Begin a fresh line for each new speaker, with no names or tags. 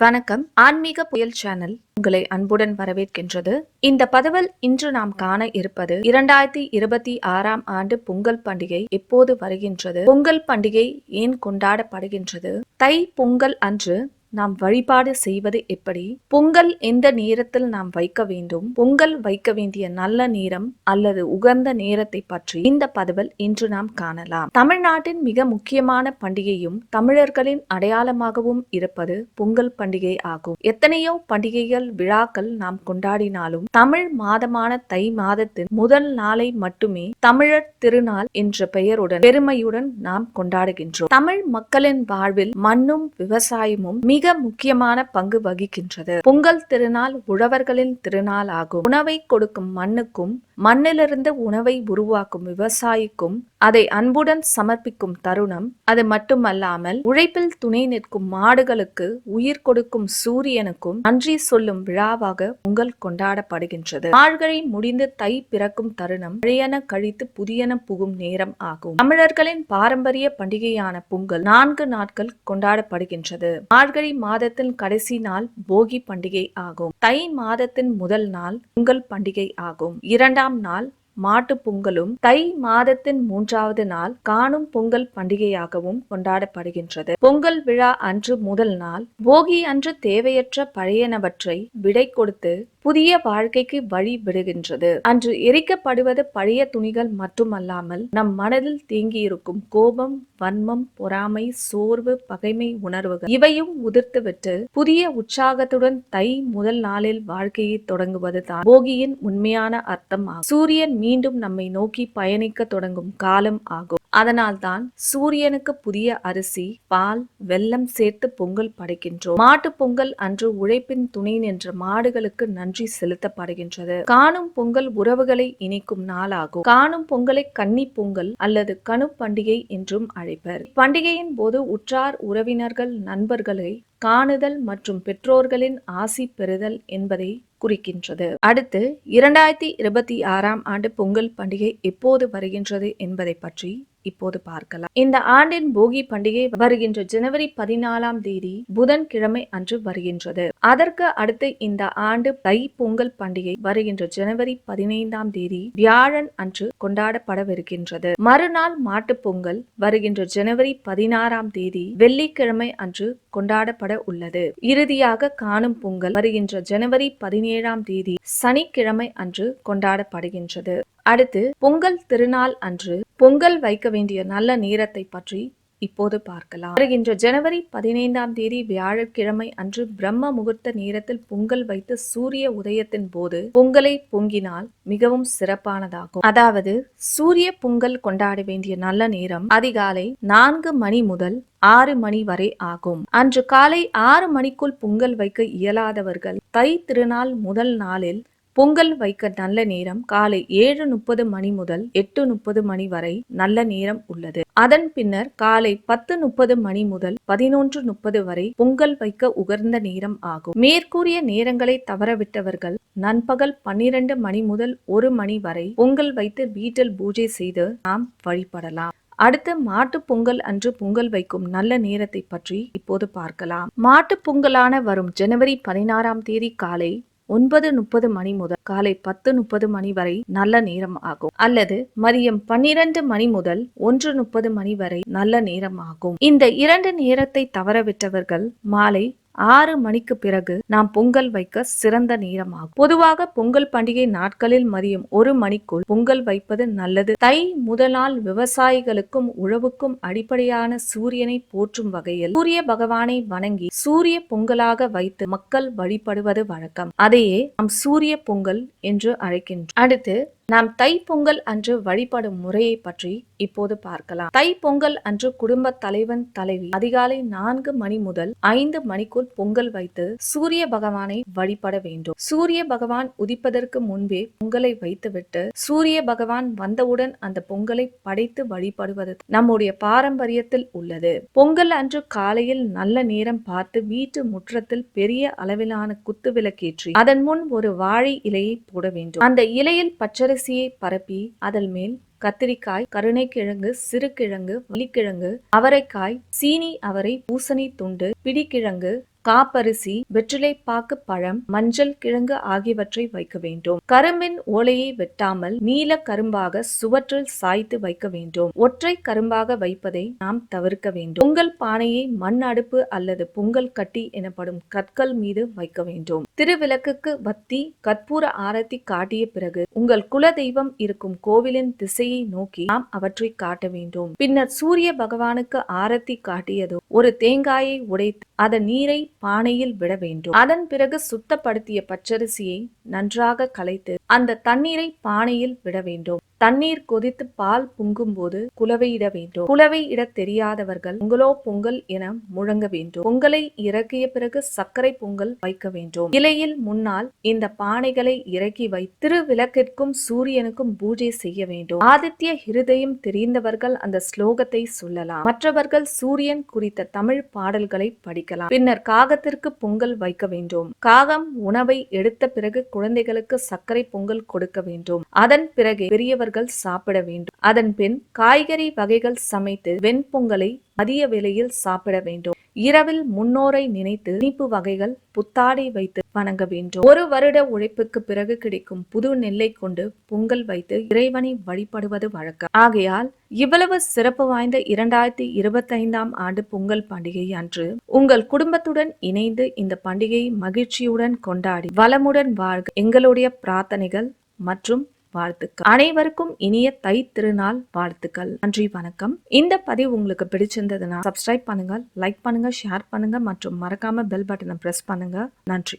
வணக்கம். ஆன்மீக புயல் சேனல் உங்களை அன்புடன் வரவேற்கின்றது. இந்த பதவல் இன்று நாம் காண இருப்பது இரண்டாயிரத்தி இருபத்தி ஆறாம் ஆண்டு பொங்கல் பண்டிகை எப்போது வருகின்றது? பொங்கல் பண்டிகை ஏன் கொண்டாடப்படுகின்றது? தை பொங்கல் அன்று நாம் வழிபாடு செய்வது எப்படி? பொங்கல் எந்த நேரத்தில் நாம் வைக்க வேண்டும்? பொங்கல் வைக்க வேண்டிய நல்ல நேரம் அல்லது உகந்த நேரத்தை பற்றி இந்த பதவல் இன்று நாம் காணலாம். தமிழ்நாட்டின் மிக முக்கியமான பண்டிகையும் தமிழர்களின் அடையாளமாகவும் இருப்பது பொங்கல் பண்டிகை ஆகும். எத்தனையோ பண்டிகைகள் விழாக்கள் நாம் கொண்டாடினாலும் தமிழ் மாதமான தை மாதத்தின் முதல் நாளை மட்டுமே தமிழர் திருநாள் என்ற பெயருடன் பெருமையுடன் நாம் கொண்டாடுகின்றோம். தமிழ் மக்களின் வாழ்வில் மண்ணும் விவசாயமும் மிக முக்கியமான பங்கு வகிக்கின்றது. பொங்கல் திருநாள் உழவர்களின் திருநாள் ஆகும். உணவை கொடுக்கும் மண்ணுக்கும் மண்ணிலிருந்து உணவை உருவாக்கும் விவசாயிக்கும் அதை அன்புடன் சமர்ப்பிக்கும் தருணம். அது மட்டுமல்லாமல் உழைப்பில் துணை நிற்கும் மாடுகளுக்கு உயிர் கொடுக்கும் சூரியனுக்கும் நன்றி சொல்லும் விழாவாக பொங்கல் கொண்டாடப்படுகின்றது. மார்கழி முடிந்து தை பிறக்கும் தருணம் பழையன கழித்து புதியன புகும் நேரம் ஆகும். தமிழர்களின் பாரம்பரிய பண்டிகையான பொங்கல் நான்கு நாட்கள் கொண்டாடப்படுகின்றது. மார்கழி மாதத்தின் கடைசி நாள் போகி பண்டிகை ஆகும். தை மாதத்தின் முதல் நாள் பொங்கல் பண்டிகை ஆகும். இரண்டாம் நாள் மாட்டுப் பொங்கலும் தை மாதத்தின் மூன்றாவது நாள் காணும் பொங்கல் பண்டிகையாகவும் கொண்டாடப்படுகின்றது. பொங்கல் விழா அன்று முதல் நாள் போகி அன்று தேவையற்ற பழையனவற்றை விடை கொடுத்து புதிய வாழ்க்கைக்கு வழி விடுகின்றது. அன்று எரிக்கப்படுவது பழைய துணிகள் மட்டுமல்லாமல் நம் மனதில் தீங்கியிருக்கும் கோபம் வன்மம் பொறாமை சோர்வு பகைமை உணர்வுகள் இவையும் உதிர்த்துவிட்டு புதிய உற்சாகத்துடன் தை முதல் நாளில் வாழ்க்கையை தொடங்குவதுதான் போகியின் உண்மையான அர்த்தம் ஆகும் சூரியன் மீண்டும் நம்மை நோக்கி பயணிக்க தொடங்கும் காலம் ஆகும். அதனால்தான் சூரியனுக்கு புதிய அரிசி பால் வெல்லம் சேர்த்து பொங்கல் படைக்கின்றோம். மாட்டு பொங்கல் அன்று உழைப்பின் துணை நின்ற மாடுகளுக்கு நன்றி செலுத்தப்படுகின்றது. காணும் பொங்கல் உறவுகளை இணைக்கும் நாளாகும். காணும் பொங்கலை கன்னி பொங்கல் அல்லது கனு பண்டிகை என்றும் அழைப்பர். பண்டிகையின் போது உற்றார் உறவினர்கள் நண்பர்களை காணுதல் மற்றும் பெற்றோர்களின் ஆசி பெறுதல் என்பதை குறிக்கின்றது. அடுத்து இரண்டாயிரத்தி இருபத்தி ஆறாம் ஆண்டு பொங்கல் பண்டிகை எப்போது வருகின்றது என்பதை பற்றி இப்போது பார்க்கலாம். இந்த ஆண்டின் போகி பண்டிகை வருகின்ற ஜனவரி பதினாலாம் தேதி புதன்கிழமை அன்று வருகின்றது. அதற்கு அடுத்து இந்த ஆண்டு தை பொங்கல் பண்டிகை வருகின்ற ஜனவரி பதினைந்தாம் தேதி வியாழன் அன்று கொண்டாடப்படவிருக்கின்றது. மறுநாள் மாட்டுப் பொங்கல் வருகின்ற ஜனவரி பதினாறாம் தேதி வெள்ளிக்கிழமை அன்று கொண்டாடப்பட உள்ளது. இறுதியாக காணும் பொங்கல் வருகின்ற ஜனவரி பதினேழாம் தேதி சனிக்கிழமை அன்று கொண்டாடப்படுகின்றது. அடுத்து பொங்கல் திருநாள் அன்று பொங்கல் வைக்க வேண்டிய நல்ல நேரத்தை பற்றி இப்போது பார்க்கலாம். வருகின்ற ஜனவரி பதினைந்தாம் தேதி வியாழக்கிழமை அன்று பிரம்ம முகூர்த்த நேரத்தில் பொங்கல் வைத்து சூரிய உதயத்தின் போது பொங்கலை பொங்கினால் மிகவும் சிறப்பானதாகும். அதாவது சூரிய பொங்கல் கொண்டாட வேண்டிய நல்ல நேரம் அதிகாலை நான்கு மணி முதல் ஆறு மணி வரை ஆகும். அன்று காலை ஆறு மணிக்குள் பொங்கல் வைக்க இயலாதவர்கள் தை திருநாள் முதல் நாளில் பொங்கல் வைக்க நல்ல நேரம் காலை ஏழு முப்பது மணி முதல் எட்டு முப்பது மணி வரை நல்ல நேரம் உள்ளது. அதன் பின்னர் காலை பத்து முப்பது மணி முதல் பதினொன்று முப்பது வரை பொங்கல் வைக்க உகர்ந்த நேரம் ஆகும். மேற்கூறிய நேரங்களை தவறவிட்டவர்கள் நண்பகல் பன்னிரண்டு மணி முதல் ஒரு மணி வரை பொங்கல் வைத்து வீட்டில் பூஜை செய்து நாம் வழிபடலாம். அடுத்து மாட்டுப் பொங்கல் அன்று பொங்கல் வைக்கும் நல்ல நேரத்தை பற்றி இப்போது பார்க்கலாம். மாட்டுப் பொங்கலான வரும் ஜனவரி பதினாறாம் தேதி காலை ஒன்பது முப்பது மணி முதல் காலை பத்து முப்பது மணி வரை நல்ல நேரம் ஆகும். அல்லது மதியம் பன்னிரண்டு மணி முதல் ஒன்று முப்பது மணி வரை நல்ல நேரம் ஆகும். இந்த இரண்டு நேரத்தை தவறவிட்டவர்கள் மாலை ஆறு மணிக்கு பிறகு நாம் பொங்கல் வைக்க சிறந்த நேரமாகும். பொதுவாக பொங்கல் பண்டிகை நாட்களில் மதியம் ஒரு மணிக்குள் பொங்கல் வைப்பது நல்லது. தை முதலால் விவசாயிகளுக்கும் உழவுக்கும் அடிப்படையான சூரியனை போற்றும் வகையில் சூரிய பகவானை வணங்கி சூரிய பொங்கலாக வைத்து மக்கள் வழிபடுவது வழக்கம். அதையே நாம் சூரிய பொங்கல் என்று அழைக்கின்றோம். அடுத்து நாம் தை பொங்கல் அன்று வழிபடும் முறையை பற்றி இப்போது பார்க்கலாம். தை பொங்கல் அன்று குடும்ப தலைவன் தலைவி அதிகாலை நான்கு மணி முதல் ஐந்து மணிக்குள் பொங்கல் வைத்து சூரிய பகவானை வழிபட வேண்டும். சூரிய பகவான் உதிப்பதற்கு முன்பே பொங்கலை வைத்துவிட்டு சூரிய பகவான் வந்தவுடன் அந்த பொங்கலை படைத்து வழிபடுவது நம்முடைய பாரம்பரியத்தில் உள்ளது. பொங்கல் அன்று காலையில் நல்ல நேரம் பார்த்து வீட்டு முற்றத்தில் பெரிய அளவிலான குத்து விளக்கேற்றி அதன் முன் ஒரு வாழை இலையை போட வேண்டும். அந்த இலையில் துளசியை பரப்பி அதன் மேல் கத்திரிக்காய் கருணைக்கிழங்கு சிறுகிழங்கு வள்ளிக்கிழங்கு அவரைக்காய் சீனி அவரை பூசணி துண்டு பிடிக்கிழங்கு காப்பரிசி வெற்றிலை பாக்கு பழம் மஞ்சள் கிழங்கு ஆகியவற்றை வைக்க வேண்டும். கரும்பின் ஓலையை வெட்டாமல் நீல கரும்பாக சுவற்றில் சாய்த்து வைக்க வேண்டும். ஒற்றை கரும்பாக வைப்பதை நாம் தவிர்க்க வேண்டும். பொங்கல் பானையை மண் அடுப்பு அல்லது பொங்கல் கட்டி எனப்படும் கற்கள் மீது வைக்க வேண்டும். திருவிளக்குக்கு வத்தி கற்பூர ஆரத்தி காட்டிய பிறகு உங்கள் குல தெய்வம் இருக்கும் கோவிலின் திசையை நோக்கி நாம் அவற்றை காட்ட வேண்டும். பின்னர் சூரிய பகவானுக்கு ஆரத்தி காட்டியதும் ஒரு தேங்காயை உடைத்து அதன் நீரை பானையில் விட வேண்டும். அதன் பிறகு சுத்தப்படுத்திய பச்சரிசியை நன்றாக கலைத்து அந்த தண்ணீரை பானையில் விட வேண்டும். தண்ணீர் கொதித்து பால் பொங்கும்போது குலவையிட வேண்டும். குலவை இட தெரியாதவர்கள் பொங்கலோ பொங்கல் என முழங்க வேண்டும். பொங்கலை இறக்கிய பிறகு சர்க்கரை பொங்கல் வைக்க வேண்டும். இலையில் முன்னால் இந்த பானைகளை இறக்கி வை திருவிளக்கிற்கும் சூரியனுக்கும் பூஜை செய்ய வேண்டும். ஆதித்ய ஹிருதயம் தெரிந்தவர்கள் அந்த ஸ்லோகத்தை சொல்லலாம். மற்றவர்கள் சூரியன் குறித்த தமிழ் பாடல்களை படிக்கலாம். பின்னர் காகத்திற்கு பொங்கல் வைக்க வேண்டும். காகம் உணவை எடுத்த பிறகு குழந்தைகளுக்கு சர்க்கரை பொங்கல் கொடுக்க வேண்டும். அதன் பிறகு பெரியவர் பெரியவர்கள் சாப்பிட வேண்டும். அதன் பின் காய்கறி வகைகள் சமைத்து வெண்பொங்கலை மதிய வேளையில் சாப்பிட வேண்டும். இரவில் முன்னோரை நினைத்து இனிப்பு வகைகள் புத்தாடை வைத்து வணங்க வேண்டும். ஒரு வருட உழைப்புக்கு பிறகு கிடைக்கும் புது நெல்லை கொண்டு பொங்கல் வைத்து இறைவனை வழிபடுவது வழக்கம். ஆகையால் இவ்வளவு சிறப்பு வாய்ந்த இரண்டாயிரத்தி இருபத்தைந்தாம் ஆண்டு பொங்கல் பண்டிகை அன்று உங்கள் குடும்பத்துடன் இணைந்து இந்த பண்டிகையை மகிழ்ச்சியுடன் கொண்டாடி வளமுடன் வாழ்க. எங்களுடைய பிரார்த்தனைகள் மற்றும் வாழ்த்துக்கள். அனைவருக்கும் இனிய தை திருநாள் வாழ்த்துக்கள். நன்றி வணக்கம். இந்த பதிவு உங்களுக்கு பிடிச்சிருந்ததுன்னா சப்ஸ்கிரைப் பண்ணுங்க லைக் பண்ணுங்க ஷேர் பண்ணுங்க மற்றும் மறக்காம பெல் பட்டனை பிரஸ் பண்ணுங்க. நன்றி.